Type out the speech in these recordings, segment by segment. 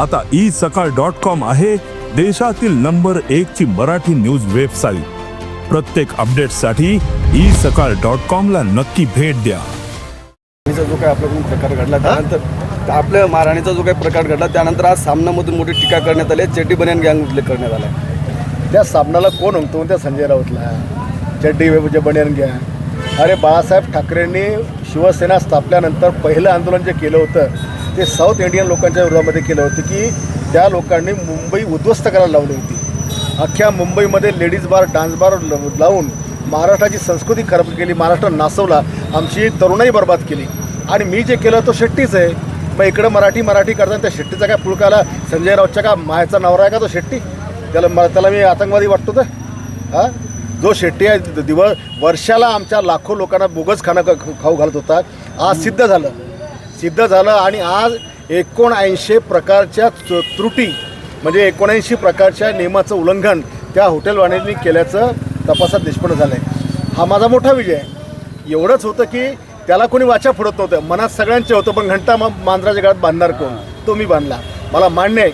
आता ई सकाळ dot com आहे देशातील नंबर एक ची मराठी न्यूज वेबसाईट. प्रत्येक अपडेटसाठी ई सकाळ डॉट कॉम ला नक्की भेट द्या. जो काही आपल्याकडून प्रकार घडला त्यानंतर आपल्या महाराणीचा जो काही प्रकार घडला त्यानंतर आज सामनामधून मोठी टीका करण्यात आली आहे. बनियान गँग उल्लेख करण्यात आला. आहे. त्या सामनाला कोण होतो? त्या संजय राऊतला चड्डी जे बनियान घ्या अरे बाळासाहेब ठाकरेंनी शिवसेना स्थापल्यानंतर पहिलं आंदोलन जे केलं होतं ते साऊथ इंडियन लोकांच्या विरोधामध्ये केलं होतं की त्या लोकांनी मुंबई उद्ध्वस्त करायला लावली होती. अख्ख्या मुंबईमध्ये लेडीज बार डान्स बार ल- लावून महाराष्ट्राची संस्कृती खराब केली महाराष्ट्र नासवला आमची तरुणाई बर्बाद केली. आणि मी जे केलं तो शेट्टीच आहे. मग इकडं मराठी मराठी करताना त्या शेट्टीचा काय पुळकाला संजय राऊतच्या का मायाचा नवरा आहे का तो शेट्टी? त्याला म- त्याला मी आतंकवादी वाटतो तर. हां? जो शेट्टी आहे दिवस वर्षाला आमच्या लाखो लोकांना बोगस खाणं ख- खाऊ घालत होता. आज सिद्ध झालं. सिद्ध झालं आणि आज एकोणऐंशी प्रकारच्या त्रुटी म्हणजे एकोणऐंशी प्रकारच्या नियमाचं उल्लंघन त्या हॉटेलवाल्यांनी केल्याचं तपासात निष्पन्न झालं आहे हा माझा मोठा विजय आहे. एवढंच होतं की त्याला कोणी वाचा फोडत नव्हतं. मनात सगळ्यांचे होतं पण घंटा मग मांजराच्या गळ्यात बांधणार कोण? तो मी बांधला. मला मान्य आहे.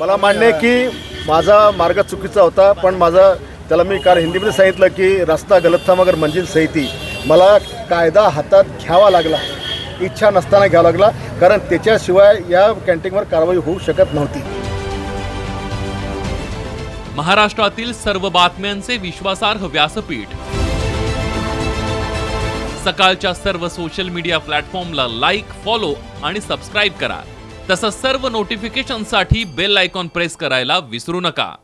मला मान्य आहे की माझा मार्ग चुकीचा होता पण माझा त्याला मी काल हिंदीमध्ये सांगितलं की रस्ता गलत था मगर मंजिल सही थी. मला कायदा हातात घ्यावा लागला. इच्छा नसताना घ्यावा लागला. कारण त्याच्याशिवाय या कॅन्टीनवर कारवाई होऊ शकत नव्हती. महाराष्ट्रातील सर्व बातम्यांचे विश्वासार्ह व्यासपीठ. सकाळच्या सर्व सोशल मीडिया प्लॅटफॉर्मला लाईक फॉलो आणि सबस्क्राईब करा. तसंच सर्व नोटिफिकेशनसाठी बेल आयकॉन प्रेस करायला विसरू नका.